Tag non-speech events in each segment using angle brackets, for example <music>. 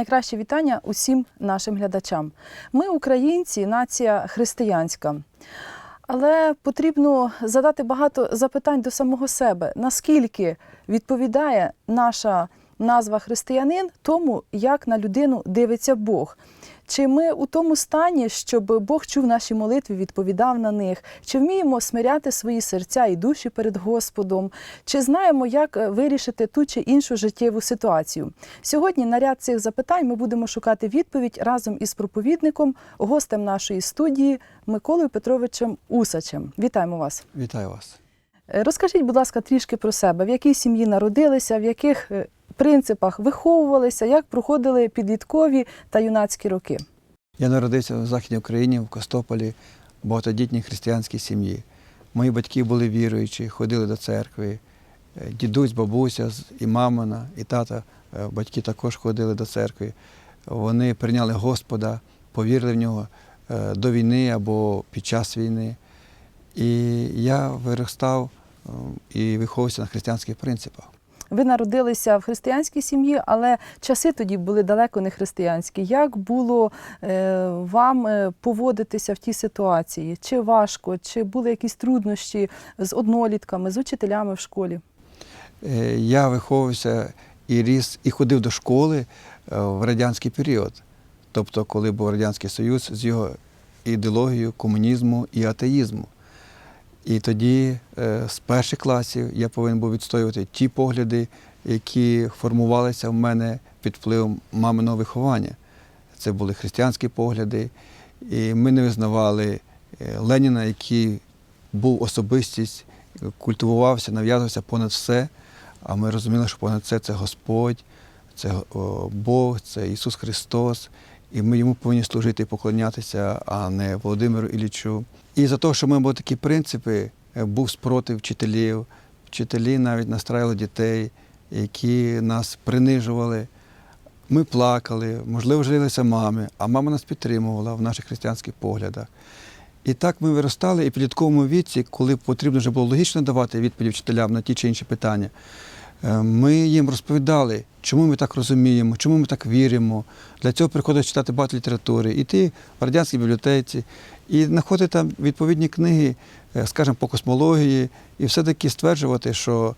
найкраще вітання усім нашим глядачам. Ми, українці, нація християнська. Але потрібно задати багато запитань до самого себе, наскільки відповідає наша назва християнин тому, як на людину дивиться Бог. Чи ми у тому стані, щоб Бог чув наші молитви, відповідав на них? Чи вміємо смиряти свої серця і душі перед Господом? Чи знаємо, як е, вирішити ту чи іншу життєву ситуацію? Сьогодні на ряд цих запитань ми будемо шукати відповідь разом із проповідником, гостем нашої студії Миколою Петровичем Усачем. Вітаємо вас! Вітаю вас. Е, Розкажіть, будь ласка, трішки про себе, в якій сім'ї народилися, в яких е, принципах виховувалися, як проходили підліткові та юнацькі роки. Я народився в Західній Україні, в Костополі, багатодітній християнській сім'ї. Мої батьки були віруючі, ходили до церкви. Е, Дідусь, бабуся і мамина, і тата, е, батьки також ходили до церкви. Вони прийняли Господа, повірили в нього е, до війни або під час війни. І я виростав і виховувався на християнських принципах. Ви народилися в християнській сім'ї, але часи тоді були далеко не християнські. Як було е, вам е, поводитися в тій ситуації? Чи важко, чи були якісь труднощі з однолітками, з учителями в школі? Е, Я виховувався і ріс, і ходив до школи в радянський період. Тобто, коли був Радянський Союз з його ідеологією комунізму і атеїзму. І тоді е, з перших класів я повинен був відстоювати ті погляди, які формувалися в мене під впливом маминого виховання. Це були християнські погляди, і ми не визнавали е, Леніна, який був особистість, культивувався, нав'язувався понад все. А ми розуміли, що понад це це Господь, це Бог, це Ісус Христос. І ми йому повинні служити і поклонятися, а не Володимиру Іллічу. І за те, що ми мали такі принципи, е, був спротив вчителів. Вчителі навіть настраювали дітей, які нас принижували. Ми плакали, можливо, жалілися мами, а мама нас підтримувала в наших християнських поглядах. І так ми виростали, і в підлітковому віці, коли потрібно вже було логічно давати відповіді вчителям на ті чи інші питання, ми їм розповідали, чому ми так розуміємо, чому ми так віримо. Для цього приходилось читати багато літератури, іти в радянській бібліотеці і знаходити там відповідні книги, е, скажімо, по космології, і все-таки стверджувати, що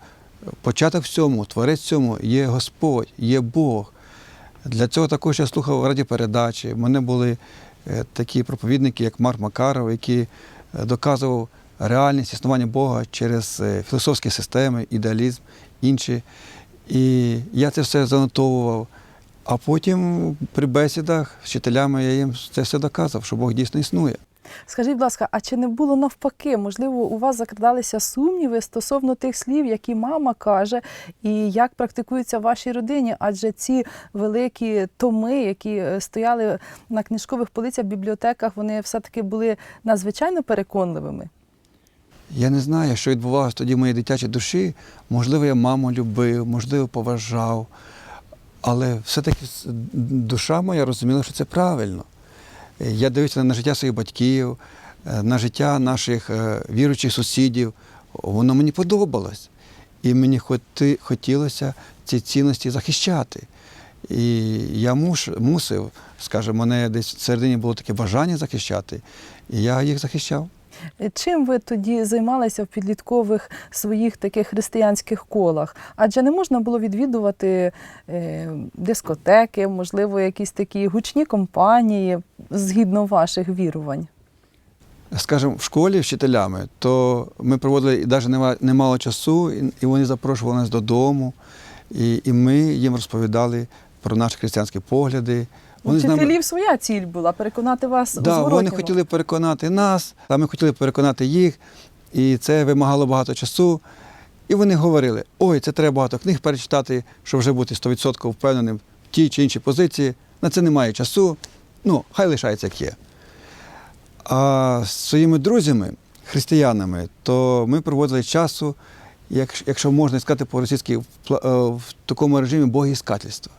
початок в цьому, творець в цьому є Господь, є Бог. Для цього також я слухав радіопередачі. У мене були е, такі проповідники, як Марк Макаров, який е, доказував реальність існування Бога через е, філософські системи, ідеалізм, інші. І я це все занотовував. А потім при бесідах з вчителями я їм це все доказав, що Бог дійсно існує. Скажіть, будь ласка, а чи не було навпаки? Можливо, у вас закрадалися сумніви стосовно тих слів, які мама каже, і як практикуються в вашій родині? Адже ці великі томи, які е, стояли на книжкових полицях в бібліотеках, вони все-таки були надзвичайно переконливими. Я не знаю, що відбувалося тоді в моїй дитячій душі. Можливо, я маму любив, можливо, поважав. Але все-таки душа моя розуміла, що це правильно. Я дивився на життя своїх батьків, е, на життя наших е, віруючих сусідів. Воно мені подобалось. І мені хотілося ці цінності захищати. І я муш, мусив, скажімо, мене десь всередині було таке бажання захищати, і я їх захищав. Чим ви тоді займалися в підліткових своїх таких християнських колах? Адже не можна було відвідувати е, дискотеки, можливо, якісь такі гучні компанії згідно ваших вірувань. Скажімо, в школі вчителями, то ми проводили і навіть немало часу, і вони запрошували нас додому, і, і ми їм розповідали про наші християнські погляди. У з нами- вчителів своя ціль була переконати вас у да, вони хотіли переконати нас, а ми хотіли переконати їх, і це вимагало багато часу. І вони говорили: ой, це треба багато книг перечитати, щоб вже бути 100% впевненим в тій чи іншій позиції. На це немає часу. Ну, хай лишається як є. А з своїми друзями, християнами, то ми проводили часу, якщо можна сказати по-російськи, в, е, такому режимі богоіскательства.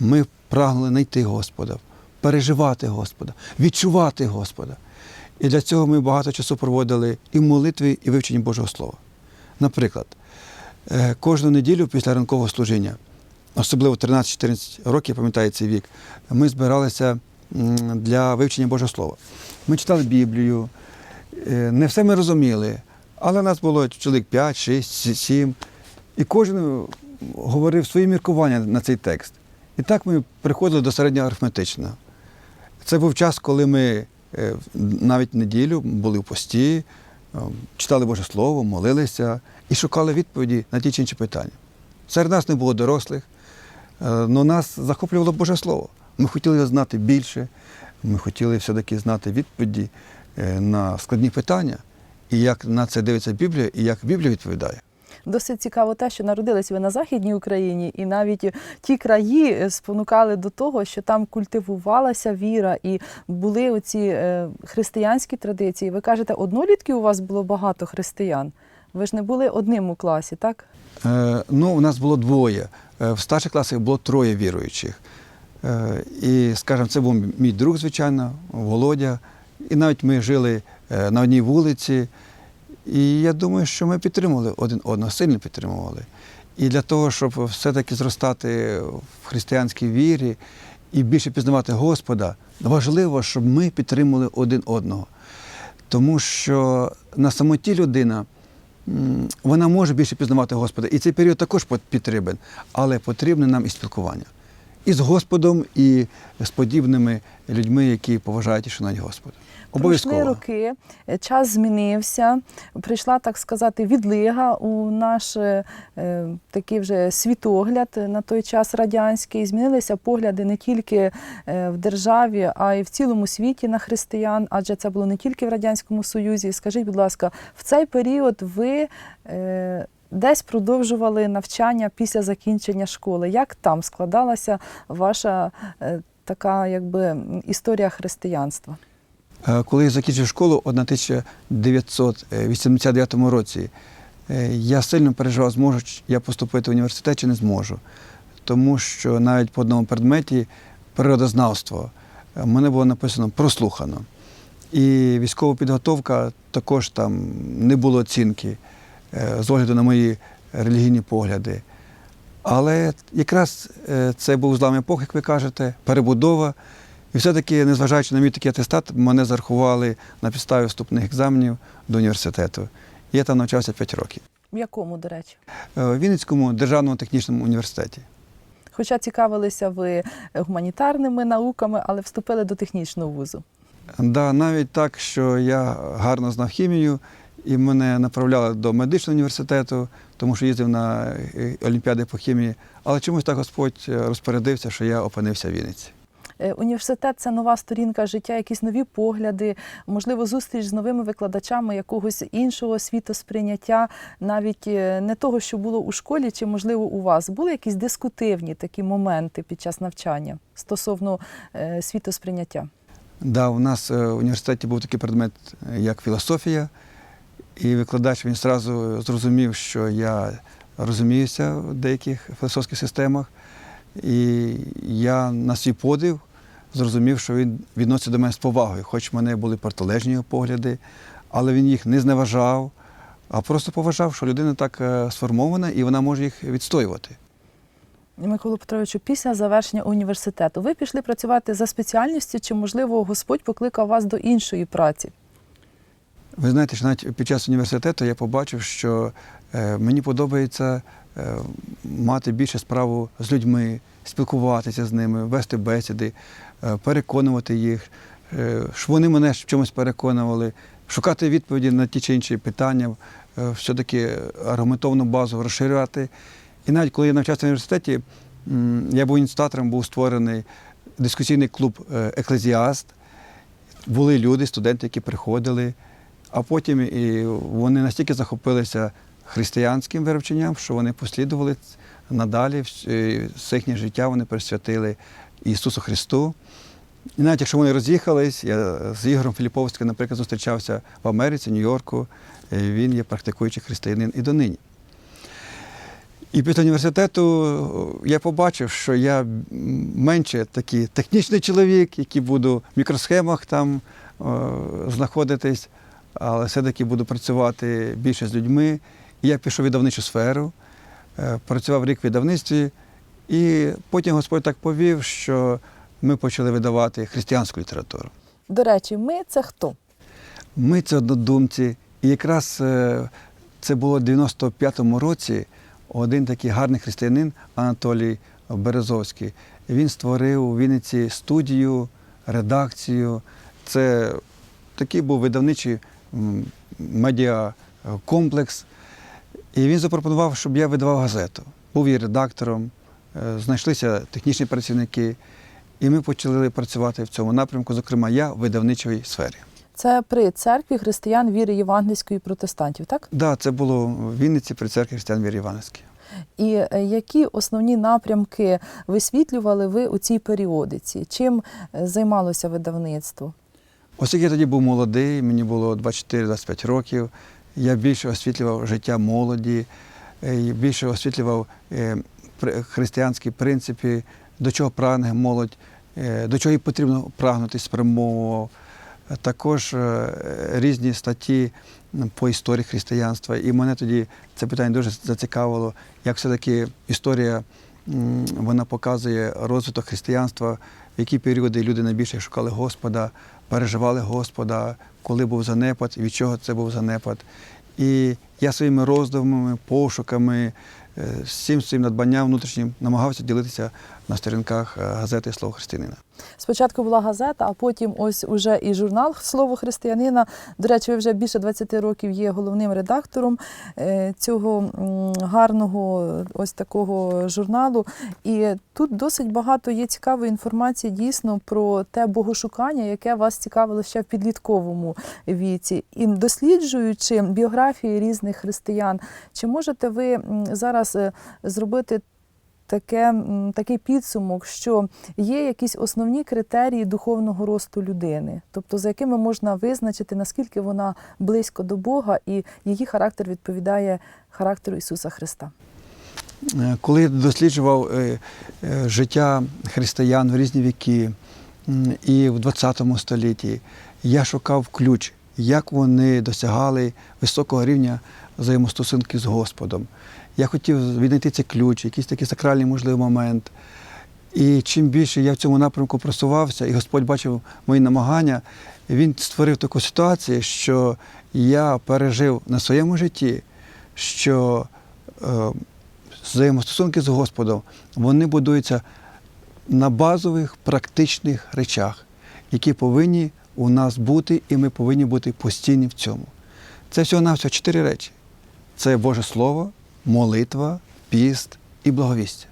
Ми прагнули знайти Господа, переживати Господа, відчувати Господа. І для цього ми багато часу проводили і в молитві, і в вивченні Божого Слова. Наприклад, е, кожну неділю після ранкового служіння особливо 13-14 років, пам'ятаю цей вік, ми збиралися для вивчення Божого Слова. Ми читали Біблію, е, не все ми розуміли, але нас було чоловік 5, 6, 7, і кожен говорив свої міркування на цей текст. І так ми приходили до середнього арифметичного. Це був час, коли ми е, навіть неділю були в пості, е, читали Боже Слово, молилися і шукали відповіді на ті чи інші питання. Серед нас не було дорослих, але нас захоплювало Боже Слово. Ми хотіли знати більше, ми хотіли все-таки знати відповіді е, на складні питання, і як на це дивиться Біблія, і як Біблія відповідає. Досить цікаво те, що народились ви на Західній Україні, і навіть ті краї е, спонукали до того, що там культивувалася віра і були оці е, християнські традиції. Ви кажете, однолітків у вас було багато християн. Ви ж не були одним у класі, так? Е, ну, у нас було двоє. Е, В старших класах було троє віруючих. Е, І, скажімо, це був мій друг, звичайно, Володя. І навіть ми жили на одній вулиці. І я думаю, що ми підтримували один одного, сильно підтримували. І для того, щоб все-таки зростати в християнській вірі і більше пізнавати Господа, важливо, щоб ми підтримували один одного. Тому що на самоті людина вона може більше пізнавати Господа. І цей період також пот- потрібен, але потрібне нам і спілкування. І з Господом, і з подібними людьми, які поважають і шанують Господа. Пройшли роки, е, час змінився. Прийшла, так сказати, відлига у наш е, е, такий вже світогляд на той час радянський. Змінилися погляди не тільки е, в державі, а й в цілому світі на християн, адже це було не тільки в Радянському Союзі. Скажіть, будь ласка, в цей період ви е, десь продовжували навчання після закінчення школи. Як там складалася ваша така якби історія християнства? Е, Коли я закінчив школу у 1989 році, е, я сильно переживав, зможу я поступити в університет чи не зможу. Тому що навіть по одному предметі природознавство е, мене було написано прослухано. І військова підготовка також там не було оцінки з огляду на мої релігійні погляди. Але якраз це був злам епох, як ви кажете, перебудова. І все-таки, незважаючи на мій такий атестат, мене зарахували на підставі вступних екзаменів до університету. Я там навчався 5 років. В якому, до речі? Е, В Вінницькому державному технічному університеті. Хоча цікавилися ви гуманітарними науками, але вступили до технічного вузу. Да, навіть так, що я гарно знав хімію, і мене направляли до медичного університету, тому що їздив на е, олімпіади по хімії. Але чомусь так Господь е, розпорядився, що я опинився в Вінниці. Е, Університет це нова сторінка життя, якісь нові погляди, можливо, зустріч з новими викладачами якогось іншого світосприйняття, навіть е, не того, що було у школі, чи можливо у вас. Були якісь дискутивні такі моменти під час навчання стосовно е, світосприйняття? Да, у нас в університеті був такий предмет, як філософія, і викладач він одразу зрозумів, що я розуміюся в деяких філософських системах. І я на свій подив зрозумів, що він відноситься до мене з повагою, хоч в мене були протилежні його погляди, але він їх не зневажав, а просто поважав, що людина так е, сформована і вона може їх відстоювати. Миколу Петровичу, після завершення університету ви пішли працювати за спеціальністю, чи можливо Господь покликав вас до іншої праці? Ви знаєте, що навіть під час університету я побачив, що е, мені подобається е, мати більше справу з людьми, спілкуватися з ними, вести бесіди, е, переконувати їх, е, щоб вони мене в чомусь переконували, шукати відповіді на ті чи інші питання, е, все-таки аргументовну базу розширювати. І навіть коли я навчався в університеті, я був ініціатором, був створений дискусійний клуб Еклезіаст. Були люди, студенти, які приходили, а потім і вони настільки захопилися християнським вивченням, що вони послідували надалі, вс- все їхнє життя вони присвятили Ісусу Христу. І навіть якщо вони роз'їхались, я з Ігорем Філіповським, наприклад, зустрічався в Америці, Нью-Йорку, він є практикуючий християнин і донині. І після університету я побачив, що я менше такий технічний чоловік, який буду в мікросхемах там е, знаходитись, але все-таки буду працювати більше з людьми. І я пішов в видавничу сферу, працював рік в видавництві, І потім Господь так повів, що ми почали видавати християнську літературу. До речі, ми це хто? Ми це однодумці. І якраз е, це було в 95-му році один такий гарний християнин Анатолій Березовський. Він створив у Вінниці студію, редакцію. Це такий був видавничий медіакомплекс. І він запропонував, щоб я видавав газету. Був її редактором, е, знайшлися технічні працівники, і ми почали працювати в цьому напрямку, зокрема, я в видавничій сфері. Це при церкві християн віри євангельської протестантів, так? Так, да, це було в Вінниці при церкві християн Вірі Івановській. І е, які основні напрямки висвітлювали ви у цій періодиці? Чим е, займалося видавництво? Оскільки я тоді був молодий, мені було 24-25 років, я більше освітлював життя молоді, е, більше освітлював е, християнські принципи, до чого прагне молодь, е, до чого їй потрібно прагнути, спрямовував. Також різні статті по історії християнства. І мене тоді це питання дуже зацікавило, як все-таки історія вона показує розвиток християнства, в які періоди люди найбільше шукали Господа, переживали Господа, коли був занепад, і від чого це був занепад. І я своїми роздумами, пошуками, е, всім своїм надбанням внутрішнім намагався ділитися на сторінках е, газети Слово християнина. Спочатку була газета, а потім ось уже і журнал Слово християнина. До речі, ви вже більше 20 років є головним редактором е, цього гарного ось такого журналу. І тут досить багато є цікавої інформації дійсно про те богошукання, яке вас цікавило ще в підлітковому віці. І досліджуючи біографії різних християн, чи можете ви зараз е, зробити таке, такий підсумок, що є якісь основні критерії духовного росту людини, тобто за якими можна визначити, наскільки вона близько до Бога і її характер відповідає характеру Ісуса Христа. Е, Коли я досліджував е, життя християн в різні віки і в ХХ столітті, я шукав ключ, як вони досягали високого рівня взаємостосунків з Господом. Я хотів віднайти цей ключ, якийсь такий сакральний можливий момент. І чим більше я в цьому напрямку просувався, і Господь бачив мої намагання, він створив таку ситуацію, що я пережив на своєму житті, що е, взаємостосунки з Господом вони будуються на базових практичних речах, які повинні у нас бути, і ми повинні бути постійні в цьому. Це всього навсього чотири речі: це Боже Слово, молитва, піст і благовістя.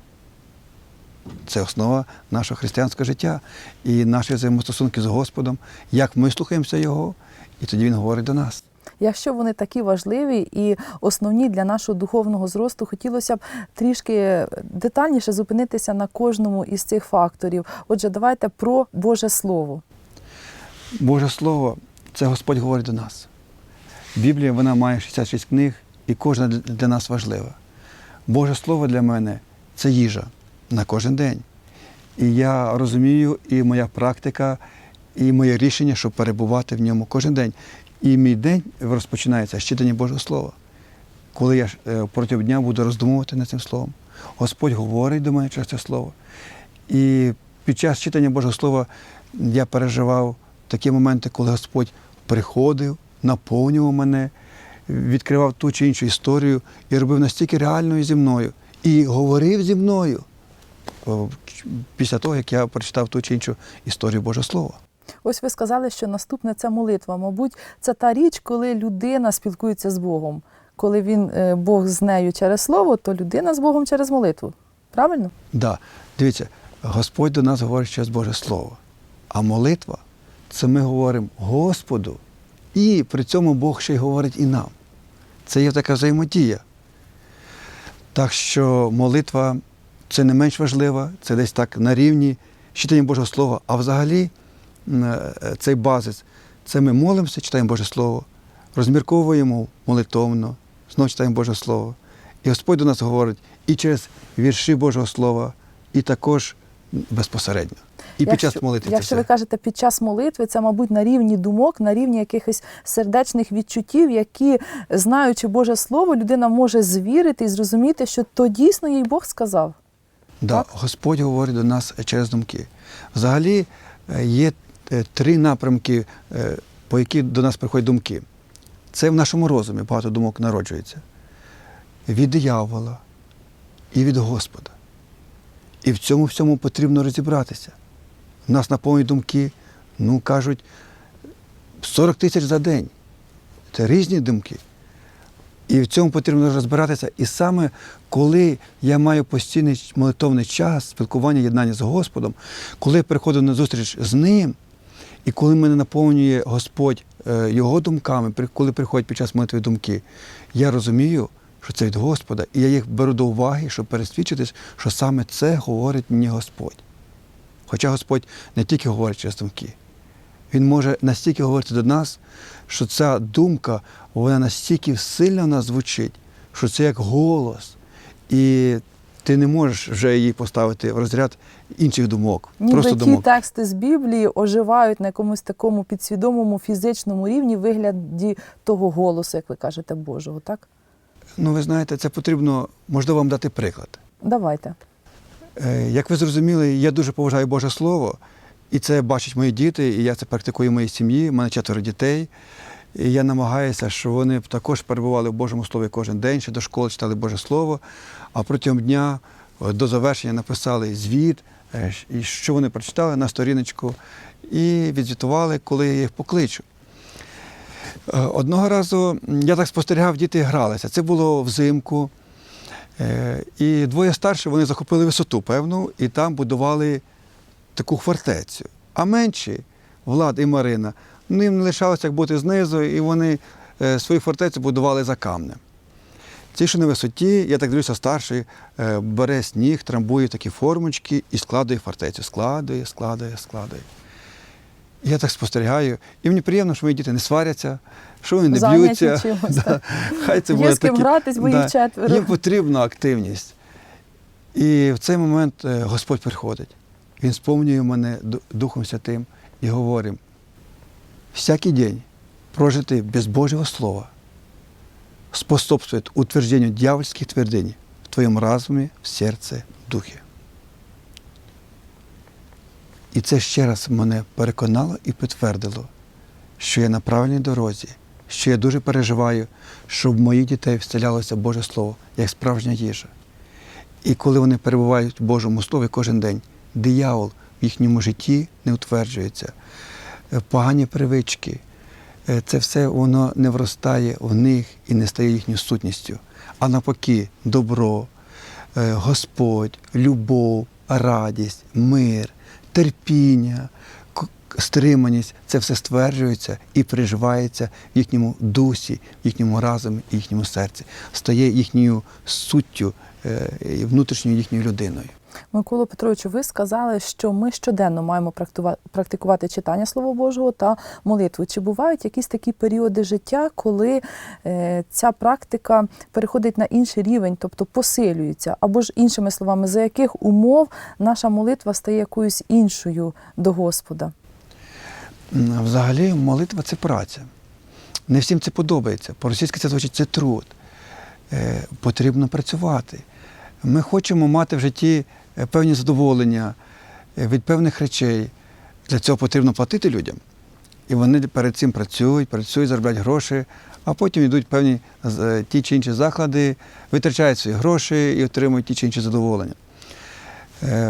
Це основа нашого християнського життя і наші взаємостосунки з Господом, як ми слухаємося Його, і тоді Він говорить до нас. Якщо вони такі важливі і основні для нашого духовного зросту, хотілося б трішки детальніше зупинитися на кожному із цих факторів. Отже, давайте про Боже Слово. Боже Слово, це Господь говорить до нас. Біблія вона має 66 книг, і кожна для- нас важлива. Боже Слово для мене це їжа на кожен день. І я розумію, і моя практика, і моє рішення, щоб перебувати в ньому кожен день. І мій день розпочинається з читання Божого Слова. Коли я е, протягом дня буду роздумувати над цим словом, Господь говорить до мене через це слово. І під час читання Божого Слова я переживав такі моменти, коли Господь приходив, наповнював мене, відкривав ту чи іншу історію і робив настільки реальною зі мною. І говорив зі мною після того, як я прочитав ту чи іншу історію Божого Слова. Ось ви сказали, що наступне це молитва. Мабуть, це та річ, коли людина спілкується з Богом. Коли він е, Бог з нею через слово, то людина з Богом через молитву. Правильно? Да. Дивіться, Господь до нас говорить через Боже Слово. А молитва це ми говоримо Господу, і при цьому Бог ще й говорить і нам. Це є така взаємодія. Так що молитва це не менш важлива, це десь так на рівні читання Божого Слова. А взагалі е, цей базис це ми молимося, читаємо Боже Слово, розмірковуємо молитовно, знову читаємо Боже Слово. І Господь до нас говорить і через вірші Божого Слова, і також безпосередньо. І під час молитви це Якщо все. ви кажете під час молитви, це, мабуть, на рівні думок, на рівні якихось сердечних відчуттів, які, знаючи Боже Слово, людина може звірити і зрозуміти, що то дійсно їй Бог сказав. Да, Так? Господь говорить до нас через думки. Взагалі е, є е, три напрямки, е, по які до нас приходять думки. Це в нашому розумі багато думок народжується. Від диявола і від Господа. І в цьому всьому потрібно розібратися. У нас наповнюють думки, ну кажуть, 40 тисяч за день. Це різні думки. І в цьому потрібно розбиратися. І саме коли я маю постійний молитовний час, спілкування, єднання з Господом, коли я приходжу на зустріч з Ним, і коли мене наповнює Господь е, Його думками, коли приходять під час молитви думки, я розумію, що це від Господа, і я їх беру до уваги, щоб пересвідчитись, що саме це говорить мені Господь. Хоча Господь не тільки говорить через думки, Він може настільки говорити до нас, що ця думка, вона настільки сильно в нас звучить, що це як голос. І ти не можеш вже її поставити в розряд інших думок. Ніби просто ті думок. тексти з Біблії оживають на якомусь такому підсвідомому фізичному рівні вигляді того голосу, як ви кажете, Божого, так? Ну, ви знаєте, це потрібно, можливо, вам дати приклад. Давайте. Е, Як ви зрозуміли, я дуже поважаю Боже Слово, і це бачать мої діти, і я це практикую в моїй сім'ї. У мене четверо дітей. І я намагаюся, щоб вони також перебували в Божому Слові кожен день, ще до школи читали Боже Слово, а протягом дня е, до завершення написали звіт, е, що вони прочитали на сторіночку, і відзвітували, коли я їх покличу. Одного разу я так спостерігав, діти гралися. Це було взимку. Е, І двоє старші вони захопили висоту певну і там будували таку фортецю. А менші, Влад і Марина, ну, їм не лишалося як бути знизу, і вони е, свою фортецю будували за камнем. Ці, що на висоті, я так дивлюся, старший е, бере сніг, трамбує такі формочки і складує фортецю. Складує, складує, складує. Я так спостерігаю. І мені приємно, що мої діти не сваряться, що вони не б'ються. чимось, <laughs> Да. Хай це буде з ким такі- гратись, бо їх четверо. Їм потрібна активність. І в цей момент е, Господь приходить. Він сповнює мене Духом Святим і говорить, всякий день прожитий без Божого Слова способствует утверждению дьявольских твердынь в твоєму разумі, в серці, в духі. І це ще раз мене переконало і підтвердило, що я на правильній дорозі, що я дуже переживаю, щоб в моїх дітей вселялося Боже Слово як справжня їжа. І коли вони перебувають в Божому Слові кожен день, диявол в їхньому житті не утверджується. Е, Погані привички, е, це все воно не вростає в них і не стає їхньою сутністю. А навпаки, добро, е, Господь, любов, радість, мир, терпіння, стриманість це все стверджується і переживається в їхньому дусі, в їхньому разумі, і їхньому серці, стає їхньою суттю, е, внутрішньою їхньою людиною. Микола Петровичу, ви сказали, що ми щоденно маємо практикувати читання Слова Божого та молитву. Чи бувають якісь такі періоди життя, коли е, ця практика переходить на інший рівень, тобто посилюється, або ж іншими словами, за яких умов наша молитва стає якоюсь іншою до Господа? Взагалі, молитва це праця. Не всім це подобається. По-російськи це звучить це труд. Е, потрібно працювати. Ми хочемо мати в житті е, певні задоволення е, від певних речей. Для цього потрібно платити людям. І вони перед цим працюють, працюють, заробляють гроші, а потім йдуть певні ті чи інші заклади, витрачають свої гроші і отримують ті чи інші задоволення.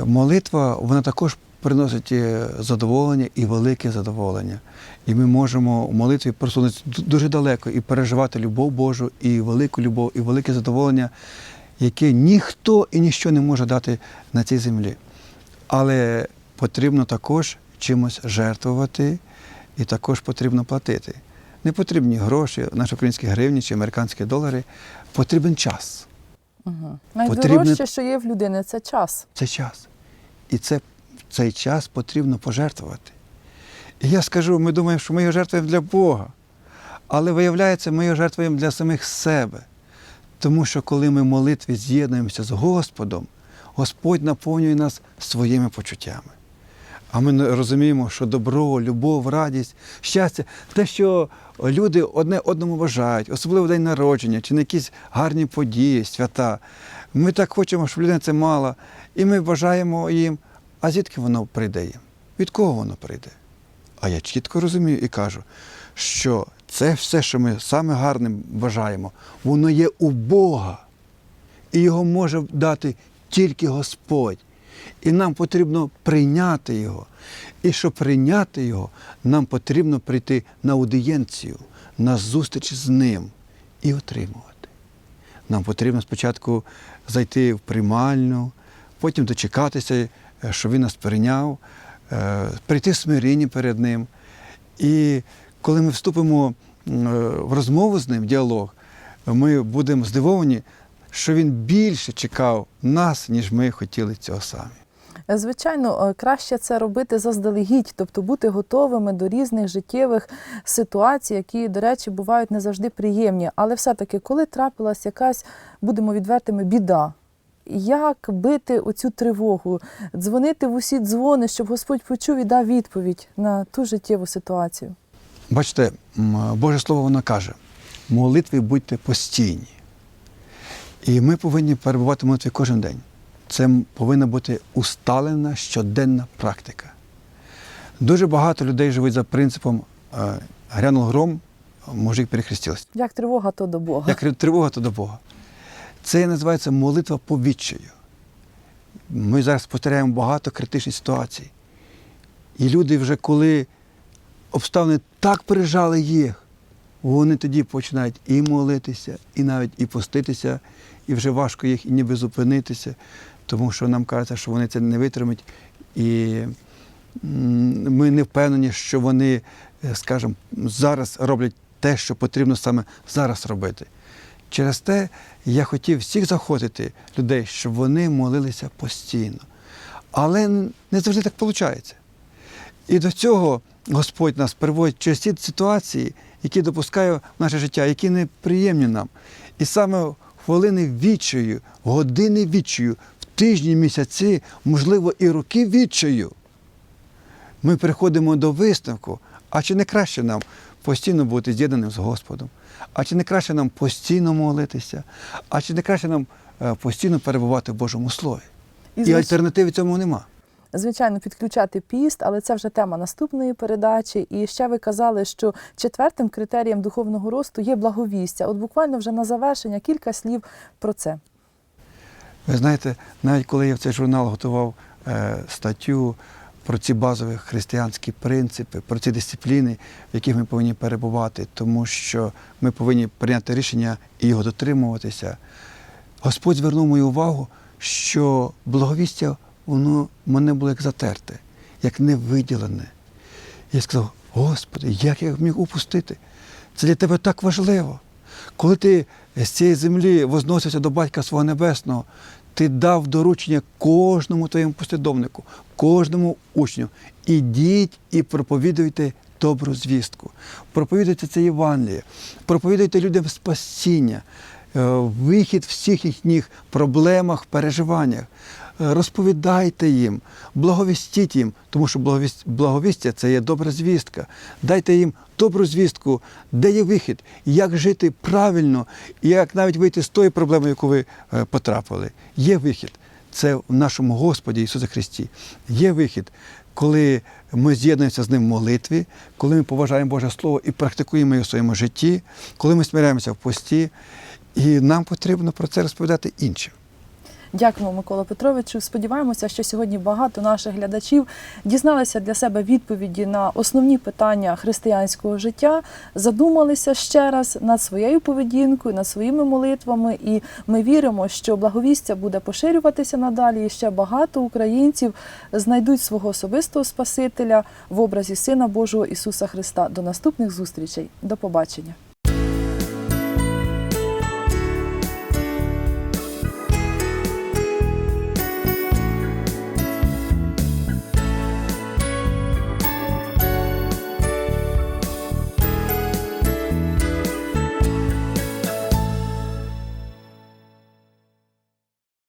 Молитва вона також приносить е, задоволення і велике задоволення. І ми можемо в молитві просунутися дуже далеко і переживати любов Божу, і велику любов, і велике задоволення, яке ніхто і ніщо не може дати на цій землі. Але потрібно також чимось жертвувати, і також потрібно платити. Не потрібні гроші, наші українські гривні чи американські долари, потрібен час. Угу. Потрібне- Найдорожче, що є в людини, це час. Це час. І це, цей час потрібно пожертвувати. І я скажу, ми думаємо, що ми його жертвуємо для Бога. Але виявляється, ми його жертвуємо для самих себе. Тому що коли ми в молитві з'єднуємося з Господом, Господь наповнює нас своїми почуттями. А ми розуміємо, що добро, любов, радість, щастя, те, що люди одне одному бажають, особливо день народження чи на якісь гарні події, свята, Ми так хочемо, щоб людина це мала, і ми бажаємо їм. А звідки воно прийде? Від кого воно прийде? А я чітко розумію і кажу, що це все, що ми саме гарним бажаємо, воно є у Бога. І його може дати тільки Господь. І нам потрібно прийняти його. І щоб прийняти його, нам потрібно прийти на аудієнцію, на зустріч з ним і отримувати. Нам потрібно спочатку зайти в приймальню, потім дочекатися, е, щоб він нас прийняв, е, прийти в смирінні перед ним. І коли ми вступимо в розмову з ним, в діалог, ми будемо здивовані, що він більше чекав нас, ніж ми хотіли цього самі. Звичайно, е, краще це робити заздалегідь, тобто бути готовими до різних життєвих ситуацій, які, до речі, бувають не завжди приємні. Але все-таки, коли трапилась якась, будемо відвертими, біда. Як бити оцю тривогу, дзвонити в усі дзвони, щоб Господь почув і дав відповідь на ту життєву ситуацію? Бачите, Боже Слово воно каже: молитви будьте постійні. І ми повинні перебувати в молитві кожен день. Це повинна бути усталена щоденна практика. Дуже багато людей живуть за принципом е, грянув гром, мужик перехрестився. Як тривога, то до Бога. Як тривога, то до Бога. Це називається молитва по відчаю. Ми зараз спостерігаємо багато критичних ситуацій. І люди вже коли обставини так пережали їх, вони тоді починають і молитися, і навіть і поститися, і вже важко їх і ніби зупинитися, тому що нам кажеться, що вони це не витримають. І ми не впевнені, що вони, е, скажімо, зараз роблять те, що потрібно саме зараз робити. Через те я хотів всіх заходити людей, щоб вони молилися постійно. Але не завжди так виходить. І до цього Господь нас приводить через ті ситуації, які допускає в наше життя, які неприємні нам. І саме хвилини відчаю, години відчаю, в тижні, місяці, можливо, і роки відчаю, ми приходимо до висновку, а чи не краще нам постійно бути з'єднаним з Господом? А чи не краще нам постійно молитися? А чи не краще нам е, постійно перебувати в Божому Слові? І, звич- альтернативи цьому нема. звичайно, підключати піст, але це вже тема наступної передачі. І ще ви казали, що четвертим критерієм духовного росту є благовістя. От буквально вже на завершення кілька слів про це. Ви знаєте, навіть коли я в цей журнал готував е, статтю про ці базові християнські принципи, про ці дисципліни, в яких ми повинні перебувати, тому що ми повинні прийняти рішення і його дотримуватися. Господь звернув мою увагу, що благовістя воно мене було як затерте, як невиділене. Я сказав, Господи, як я міг упустити? Це для тебе так важливо. Коли ти з цієї землі возносився до Батька свого Небесного, ти дав доручення кожному твоєму послідовнику, кожному учню. Ідіть і проповідуйте добру звістку. Проповідуйте це Євангеліє, проповідуйте людям спасіння, е, вихід всіх їхніх проблемах, переживаннях. Розповідайте їм, благовістіть їм, тому що благовістя це є добра звістка. Дайте їм добру звістку, де є вихід, як жити правильно, і як навіть вийти з тої проблеми, яку ви е, потрапили. Є вихід. Це в нашому Господі Ісусі Христі. Є вихід, коли ми з'єднуємося з Ним в молитві, коли ми поважаємо Боже Слово і практикуємо його в своєму житті, коли ми смиряємося в пості. І нам потрібно про це розповідати іншим. Дякуємо, Микола Петровичу. Сподіваємося, що сьогодні багато наших глядачів дізналися для себе відповіді на основні питання християнського життя, задумалися ще раз над своєю поведінкою, над своїми молитвами. І ми віримо, що благовістя буде поширюватися надалі. І ще багато українців знайдуть свого особистого Спасителя в образі Сина Божого Ісуса Христа. До наступних зустрічей. До побачення.